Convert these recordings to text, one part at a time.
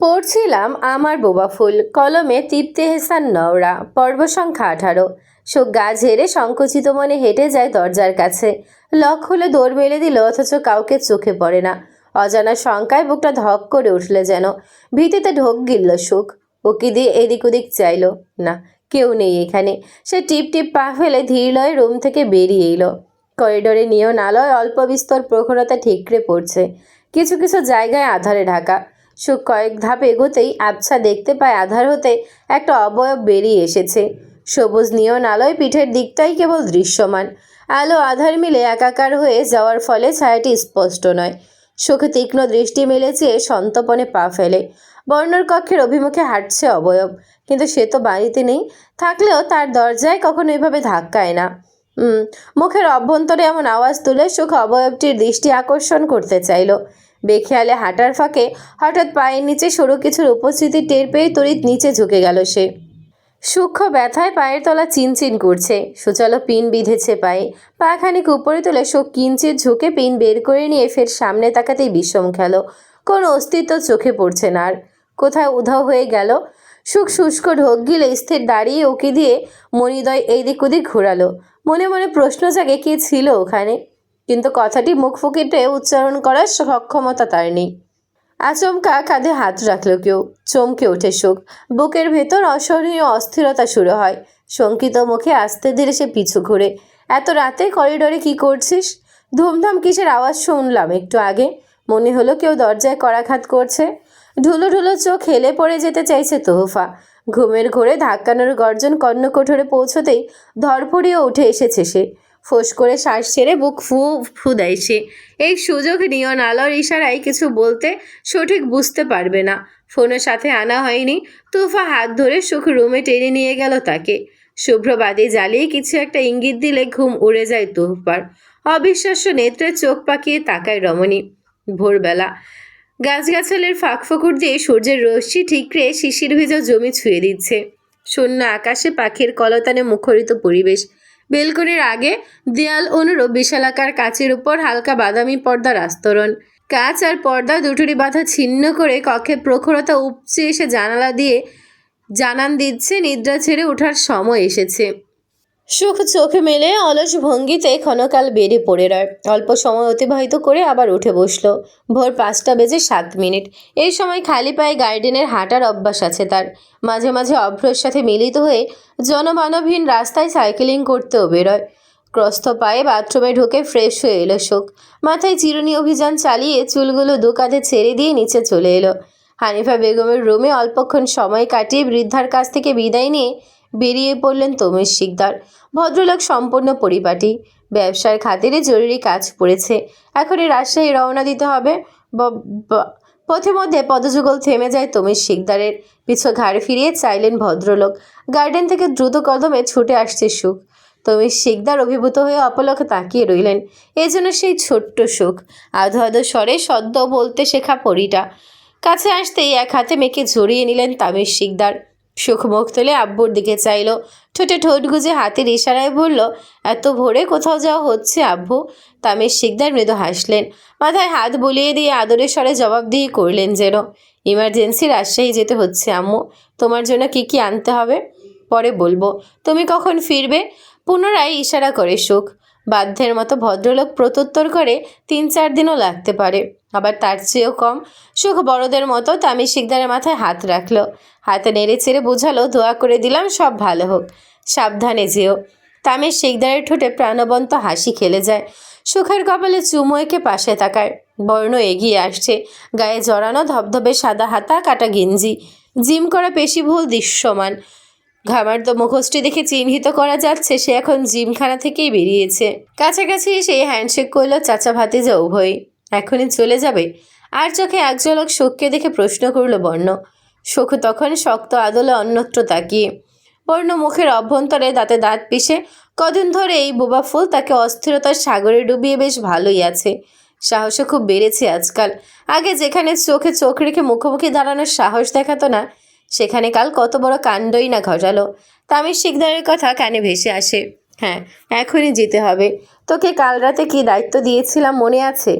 পড়ছিলাম আমার বোবা ফুল, কলমে তৃপ্তি হেসান নওরা, পর্ব সংখ্যা আঠারো। শোক গা ঝেড়ে সংকুচিত মনে হেঁটে যায় দরজার কাছে। লক হলে দৌড় মেলে দিল, অথচ কাউকে চোখে পড়ে না। অজানা শঙ্কায় বুকটা ধক করে উঠলে যেন। ভীতিতে ঢোক গিলল সুখ উকি দিয়ে এদিক ওদিক চাইল? না, কেউ নেই এখানে। সে টিপ টিপ পা ফেলে ধীরলয়ে রুম থেকে বেরিয়ে এলো। করিডোরে নিয়ন আলোয় অল্প বিস্তর প্রখরতা ঠিকরে পড়ছে। কিছু কিছু জায়গায় আধারে ঢাকা। সুখ কয়েক ধাপ এগোতেই আবছা দেখতে পায় আধার হতে একটা অবয়ব বেরিয়ে এসেছে। সবুজ নিয়ন আলোয় পিঠের দিকটাই কেবল দৃশ্যমান। আলো আধার মিলে একাকার হয়ে যাওয়ার ফলে ছায়াটি স্পষ্ট নয়। সুখে তীক্ষ্ণ দৃষ্টি মেলেছে সন্তপনে পা ফেলে। বর্ণর কক্ষের অভিমুখে হাঁটছে অবয়ব, কিন্তু সে তো বাড়িতে নেই, থাকলেও তার দরজায় কখনো এভাবে ধাক্কায় না। মুখের অভ্যন্তরে এমন আওয়াজ তুলে সুখ অবয়বটির দৃষ্টি আকর্ষণ করতে চাইল। বেখেয়ালে হাঁটার ফাঁকে হঠাৎ পায়ের নিচে সরু কিছুর উপস্থিতি টের পেয়ে তড়িৎ নিচে ঝুঁকে গেল সে। সূক্ষ্ম ব্যথায় পায়ের তলা চিনচিন করছে। সুচালো পিন বিঁধেছে পায়ে। পা খানিক উপরে তুলে শোক কিঞ্চিত ঝুঁকে পিন বের করে নিয়ে ফের সামনে তাকাতেই বিষম খেল। কোনো অস্তিত্ব চোখে পড়ছে না আর। কোথায় উধাও হয়ে গেল? সুখ শুষ্ক ঢোক গিলে স্থির দাঁড়িয়ে ওকে দিয়ে মণিদয় এইদিক ওদিক ঘোরালো। মনে মনে প্রশ্ন জাগে কে ছিল ওখানে? কিন্তু কথাটি মুখ ফুকিটে উচ্চারণ করার সক্ষমতা তার নেই। আচমকা কাঁধে হাত রাখল কেউ। চমকে ওঠে সুখ বুকের ভেতর অসহনীয় অস্থিরতা শুরু হয়। শঙ্কিত মুখে আস্তে ধীরে সে পিছু ঘুরে। এত রাতে করিডোরে কি করছিস? ধুমধাম কিসের আওয়াজ শুনলাম একটু আগে। মনে হলো কেউ দরজায় করাঘাত করছে। ঢুলো ঢুলো চোখ হেলে পড়ে যেতে চাইছে তোহফা। ঘুমের ঘোরে ধাক্কানোর গর্জন কর্ণকোঠরে পৌঁছতেই ধরফড়িয়ে উঠে এসেছে সে। ফোঁস করে শ্বাস ছেড়ে বুক ফু ফু দেয় সে। এই সুযোগ নিয়ন আলোর ইশারায় কিছু বলতে সঠিক বুঝতে পারবে না। ফোনের সাথে আনা হয়নি, তুফা হাত ধরে সুখ রুমে টেনে নিয়ে গেল তাকে। শুভ্রবাদী জ্বালিয়ে কিছু একটা ইঙ্গিত দিলে ঘুম উড়ে যায় তুহফার অবিশ্বাস্য নেত্রে চোখ পাকিয়ে তাকায় রমণী। ভোরবেলা গাছগাছালের ফাঁক ফোকর দিয়ে সূর্যের রশ্মি ঠিকরে শিশির ভেজা জমি ছুঁয়ে দিচ্ছে। শূন্য আকাশে পাখির কলতানে মুখরিত পরিবেশ। বেলকনির আগে দেয়াল অনুরূপ বিশালাকার কাচের উপর হালকা বাদামি পর্দার আস্তরণ। কাচ আর পর্দা দুটোরই বাধা ছিন্ন করে কক্ষের প্রখরতা উপচে এসে জানালা দিয়ে জানান দিচ্ছে, নিদ্রা ছেড়ে ওঠার সময় এসেছে। সুখ চোখ মেলে অলস ভঙ্গিতে ক্ষণকাল বেড়ে পড়ে রয়। অল্প সময় অতিবাহিত করে আবার উঠে বসল। ভোর পাঁচটা বেজে সাত মিনিট। এই সময় খালি পায়ে গার্ডেনের হাঁটার অভ্যাস আছে তার। মাঝে মাঝে অভ্রর সাথে মিলিত হয়ে জনমানবহীন রাস্তায় সাইকেলিং করতেও বেরোয়। ক্রস্ত পায়ে বাথরুমে ঢুকে ফ্রেশ হয়ে এলো শোক মাথায় চিরুনি অভিযান চালিয়ে চুলগুলো দু কাঁধে ছেড়ে দিয়ে নিচে চলে এলো। হানিফা বেগমের রুমে অল্পক্ষণ সময় কাটিয়ে বৃদ্ধার কাছ থেকে বিদায় নিয়ে বেরিয়ে পড়লেন তমেশ শিকদার। ভদ্রলোক সম্পূর্ণ পরিপাটি। ব্যবসার খাতিরে জরুরি কাজ পড়েছে। এখনই রাজশাহী রওনা দিতে হবে। পথে মধ্যে পদযুগল থেমে যায় তমেশ শিকদারের। পিছু ঘাড় ফিরিয়ে চাইলেন ভদ্রলোক। গার্ডেন থেকে দ্রুত কদমে ছুটে আসছে সুখ। তমেশ শিকদার অভিভূত হয়ে অপলকে তাকিয়ে রইলেন। এই জন্য সেই ছোট্ট সুখ। আধো আধো স্বরে সদ্য বলতে শেখা পরিটা। কাছে আসতেই এক হাতে মেয়েকে জড়িয়ে নিলেন তামির শিকদার। সুখ মুখ তুলে আব্বুর দিকে চাইলো। ঠোঁটে ঠোঁট গুজে হাতের ইশারায় বলল, এত ভোরে কোথাও যাওয়া হচ্ছে আব্বু? তামির শিকদার মৃদু হাসলেন। মাথায় হাত বুলিয়ে দিয়ে আদরের স্বরে জবাব দিয়ে করলেন যেন, ইমার্জেন্সি রাজশাহী যেতে হচ্ছে আম্মু, তোমার জন্য কি কি আনতে হবে? পরে বলব, তুমি কখন ফিরবে? পুনরায় ইশারা করে সুখ। বাধ্যের মতো ভদ্রলোক প্রত্যুত্তর করে তিন চার দিনও লাগতে পারে। আবার তার চেয়েও কম। সুখ বড়দের মতো তামির শিকদারের মাথায় হাত রাখল। হাতে নেড়ে চেড়ে বোঝালো, দোয়া করে দিলাম, সব ভালো হোক। সাবধানে যেও। তামির শিকদারের ঠোঁটে প্রাণবন্ত হাসি খেলে যায়। সুখের কপালে চুমু এঁকে পাশে তাকায়। বর্ণ এগিয়ে আসছে। গায়ে জড়ানো ধবধবে সাদা হাতা, কাটা গেঞ্জি। জিম করা পেশিবহুল দৃশ্যমান। ঘামার তো মুখোশটি দেখে চিহ্নিত করা যাচ্ছে, সে এখন জিমখানা থেকেই বেরিয়েছে। কাছাকাছি এসে হ্যান্ডশেক করল চাচা ভাতে ভাতিজা উভয়ই। এখনই চলে যাবে। আর চোখে এক ঝলক শোককে দেখে প্রশ্ন করল বর্ণ। শোক তখন শক্ত আদলে অন্যত্র তাকিয়ে। বর্ণ মুখের অভ্যন্তরে দাঁতে দাঁত পিষে কদিন ধরে এই বোবা ফুল তাকে অস্থিরতার সাগরে ডুবিয়ে বেশ ভালোই আছে। সাহসও খুব বেড়েছে আজকাল। আগে যেখানে চোখে চোখ রেখে মুখোমুখি দাঁড়ানোর সাহস দেখাতো না, সেখানে কাল কত বড় কাণ্ডই না ঘটালো। তামির শিকদারের কথা কানে ভেসে আসে। হ্যাঁ এখনই যেতে হবে। তোকে কাল রাতে কি দায়িত্ব দিয়েছিলাম মনে আছে?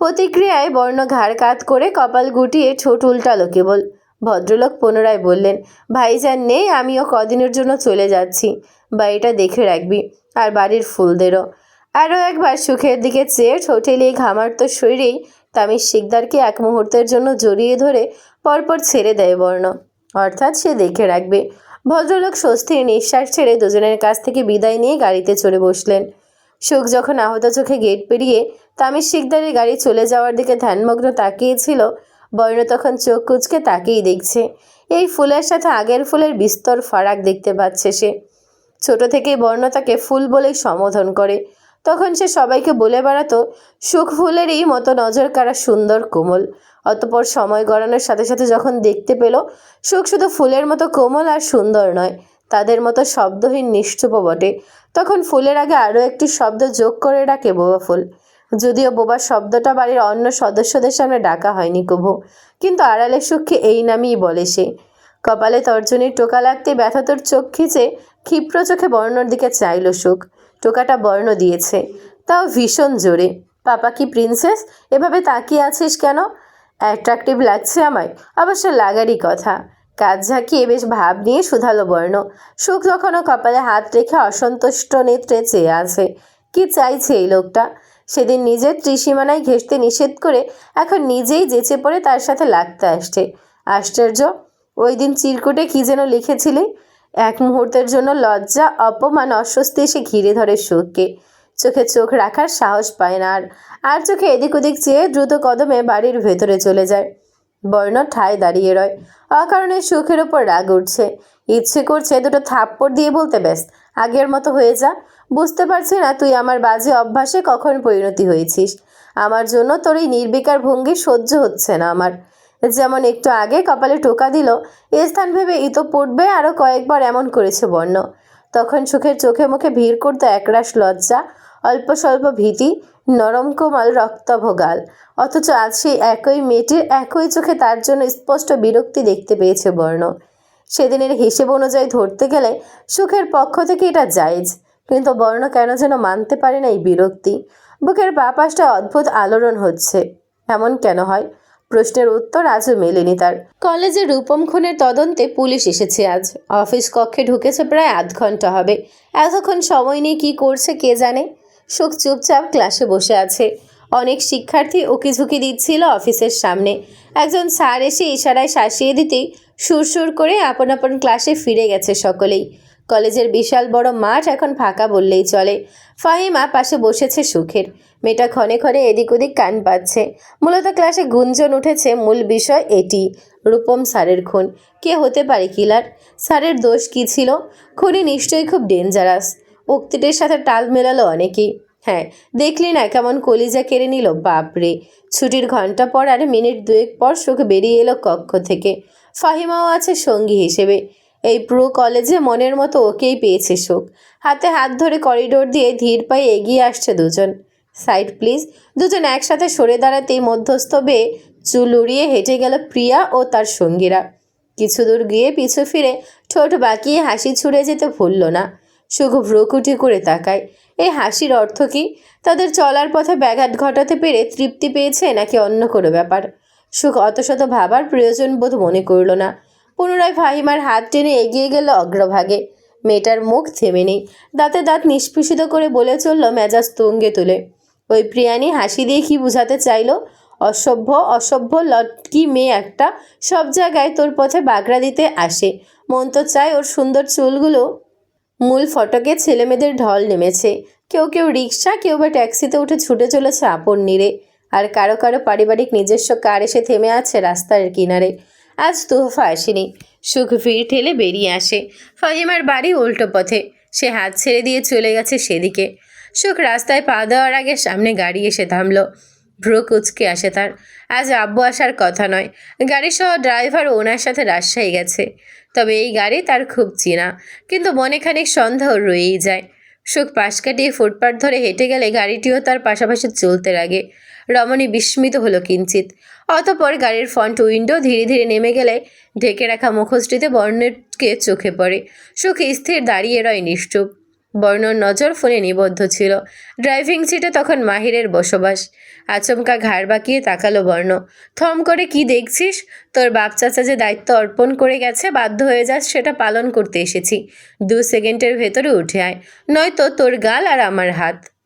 প্রতিক্রিয়ায় বর্ণ ঘাড় কাত করে কপাল গুটিয়ে ঠোঁট উল্টালো কেবল। ভদ্রলোক পুনরায় বললেন, ভাইজান নেই, আমিও কদিনের জন্য চলে যাচ্ছি। বাড়িটা দেখে রাখবি, আর বাড়ির ফুলদেরও। আরও একবার সুখের দিকে চেয়ে ঠোঁটেলি ঘামার্ত শরীরেই তামির শিকদারকে এক মুহূর্তের জন্য জড়িয়ে ধরে পরপর ছেড়ে দেয় বর্ণ। অর্থাৎ সে দেখে রাখবে। ভদ্রলোক স্বস্তির নিঃশ্বাস ছেড়ে দুজনের কাছ থেকে বিদায় নিয়ে গাড়িতে চড়ে বসলেন। সুখ যখন আহত চোখে গেট পেরিয়ে তামির শিকদারের গাড়ি চলে যাওয়ার দিকে ধ্যানমগ্ন তাকিয়েছিল, বর্ণ তখন চোখ কুচকে তাকিয়েই দেখছে। এই ফুলের সাথে আগের ফুলের বিস্তর ফারাক দেখতে পাচ্ছে সে। ছোট থেকেই বর্ণ তাকে ফুল বলেই সম্বোধন করে। তখন সে সবাইকে বলে বেড়াতো, সুখ ফুলেরই মতো নজর কাড়া সুন্দর কোমল। অতপর সময় গড়ানোর সাথে সাথে যখন দেখতে পেল, সুখ শুধু ফুলের মতো কোমল আর সুন্দর নয়, তাদের মতো শব্দহীন নিশ্চুপ বটে। তখন ফুলের আগে আরও একটি শব্দ যোগ করে ডাকে বোবা ফুল। যদিও বোবা শব্দটা বাড়ির অন্য সদস্যদের সামনে ডাকা হয়নি কভু কিন্তু আড়ালে সুখকে এই নামেই বলে সে। কপালে তর্জনীর টোকা লাগতে ব্যথাতর চোখ খিচে ক্ষিপ্র চোখে বর্ণর দিকে চাইল সুখ। টোকাটা বর্ণ দিয়েছে, তাও ভীষণ জোরে। পাপা কি প্রিন্সেস? এভাবে তাকিয়ে আছিস কেন? অ্যাট্রাকটিভ লাগছে আমায়, অবশ্য লাগারই কথা। কাজ ঝাঁকিয়ে বেশ ভাব নিয়ে শুধালো বর্ণ। সুখ তখনও কপালে হাত রেখে অসন্তুষ্ট নেত্রে চেয়ে আছে। কি চাইছে এই লোকটা? সেদিন নিজের ত্রিসীমানায় ঘেঁষতে নিষেধ করে এখন নিজেই যেচে পড়ে তার সাথে লাগতে আসছে। আশ্চর্য, ওই দিন চিরকুটে কি যেন লিখেছিলি? এক মুহূর্তের জন্য লজ্জা, অপমান, অস্বস্তি এসে ঘিরে ধরে সুখকে। চোখে চোখ রাখার সাহস পায় না আর। আর চোখে এদিক ওদিক চেয়ে দ্রুত কদমে বাড়ির ভেতরে চলে যায়। বর্ণ ঠায় দাঁড়িয়ে রয়। অকারণে সুখের ওপর রাগ উঠছে। ইচ্ছে করছে দুটো থাপ্পড় দিয়ে বলতে ব্যস্ত, আগের মতো হয়ে যা। বুঝতে পারছি না তুই আমার বাজে অভ্যাসে কখন পরিণতি হয়েছিস। আমার জন্য তোর এই নির্বিকার ভঙ্গি সহ্য হচ্ছে না আমার। যেমন একটু আগে কপালে টোকা দিল, এ স্থান ভেবে ইতো পড়বে আরও কয়েকবার এমন করেছে বর্ণ। তখন সুখের চোখে মুখে ভিড় করতো একরাশ লজ্জা, অল্প স্বল্প ভীতি নরম কোমল রক্তভোগাল। অথচ আজ সেই একই মেয়েটির একই চোখে তার জন্য স্পষ্ট বিরক্তি দেখতে পেয়েছে বর্ণ। সেদিনের হিসেব অনুযায়ী ধরতে গেলে সুখের পক্ষ থেকে এটা জায়েজ। কিন্তু বর্ণ কেন যেন মানতে পারে না এই বিরক্তি? বুকের বা পাশটা অদ্ভুত আলোড়ন হচ্ছে। এমন কেন হয়? প্রশ্নের উত্তর আজও মেলেনি তার। কলেজে রূপম খুনের তদন্তে পুলিশ এসেছে আজ। অফিস কক্ষে ঢুকেছে প্রায় আধ ঘণ্টা হবে। এতক্ষণ সময় নিয়ে কী করছে কে জানে? সুখ চুপচাপ ক্লাসে বসে আছে। অনেক শিক্ষার্থী উকিঝুঁকি দিচ্ছিল অফিসের সামনে। একজন স্যার এসে ইশারায় শাসিয়ে দিতেই সুরসুর করে আপন আপন ক্লাসে ফিরে গেছে সকলেই। কলেজের বিশাল বড় মাঠ এখন ফাঁকা বললেই চলে। ফাহিমা পাশে বসেছে সুখের। মেয়েটা ক্ষণে ক্ষণে এদিক ওদিক কান পাচ্ছে। মূলত ক্লাসে গুঞ্জন উঠেছে মূল বিষয় এটি, রূপম স্যারের খুন। কে হতে পারে কিলার? স্যারের দোষ কী ছিল? খুনি নিশ্চয়ই খুব ডেঞ্জারাস উক্তিটির সাথে টাল মেলালো অনেকেই। হ্যাঁ দেখলি না কেমন কলিজা কেড়ে নিল? বাপরে! ছুটির ঘণ্টা পর আর মিনিট দুয়েক পর সুখ বেরিয়ে এলো কক্ষ থেকে। ফাহিমাও আছে সঙ্গী হিসেবে। এই পুরো কলেজে মনের মতো ওকেই পেয়েছে সুখ। হাতে হাত ধরে করিডোর দিয়ে ধীর পায়ে এগিয়ে আসছে দুজন। Side please. দুজন একসাথে সরে দাঁড়াতেই মধ্যস্থ বেয়ে চুল উড়িয়ে হেঁটে গেল প্রিয়া ও তার সঙ্গীরা। কিছু দূর গিয়ে পিছু ফিরে ঠোঁট বাঁকিয়ে হাসি ছুড়ে যেতে ভুলল না। সুখ ভ্রুকুটি করে তাকায়। এই হাসির অর্থ কি? তাদের চলার পথে ব্যাঘাত ঘটাতে পেরে তৃপ্তি পেয়েছে নাকি অন্য কোনো ব্যাপার? সুখ অতশত ভাবার প্রয়োজন বোধ মনে করল না। পুনরায় ফাহিমার হাত টেনে এগিয়ে গেল অগ্রভাগে। মেয়েটার মুখ থেমে নেই। দাঁতে দাঁত নিষ্পিষিত করে বলে চলল মেজাজ তুঙ্গে তুলে। ওই প্রিয়ানি হাসি দিয়ে কি বুঝাতে চাইলো? অসভ্য অসভ্য লটকি মেয়ে একটা সব জায়গায় তোর পথে বাগড়া দিতে আসে। মন তো চায় ওর সুন্দর চুলগুলো মূল ফটকে ছেলেমেয়েদের ঢল নেমেছে। কেউ কেউ রিক্সা কেউ বা ট্যাক্সিতে উঠে ছুটে চলেছে আপন নীরে। আর কারও কারও পারিবারিক নিজস্ব কার এসে থেমে আছে রাস্তার কিনারে। আজ তোহফা আসেনি। সুখ ভিড় ঠেলে বেরিয়ে আসে। ফাহিমার বাড়ি উল্টো পথে। সে হাত ছেড়ে দিয়ে চলে গেছে সেদিকে। সুখ রাস্তায় পা দেওয়ার আগে সামনে গাড়ি এসে থামলো। ভ্রু কুচকে আসে তার। আজ আব্বু আসার কথা নয়। গাড়ি সহ ড্রাইভার ওনার সাথে রাজশাহী গেছে। তবে এই গাড়ি তার খুব চেনা। কিন্তু মনে খানিক সন্দেহ রয়েই যায়। সুখ পাশ কাটিয়ে ফুটপাথ ধরে হেঁটে গেলে গাড়িটিও তার পাশাপাশি চলতে লাগে। রমণী বিস্মিত হলো কিঞ্চিত অতপর গাড়ির ফ্রন্ট উইন্ডো ধীরে ধীরে নেমে গেলে ঢেকে রাখা মুখশ্রীতে বর্ণেরকে চোখে পড়ে। সুখ স্থির দাঁড়িয়ে রয় নিশ্চুপ। বর্ণর নজর ফোনে নিবদ্ধ ছিল। ড্রাইভিং সিটে তখন মাহিরের বসবাস। আচমকা ঘাড় বাঁকিয়ে তাকালো বর্ণ। থম করে কি দেখছিস? তোর বাপ চাচা যে দায়িত্ব অর্পণ করে গেছে, বাধ্য হয়ে যাস সেটা পালন করতে এসেছি। দু সেকেন্ডের ভেতরে উঠে আয়। নয়তো তোর গাল আর আমার হাত।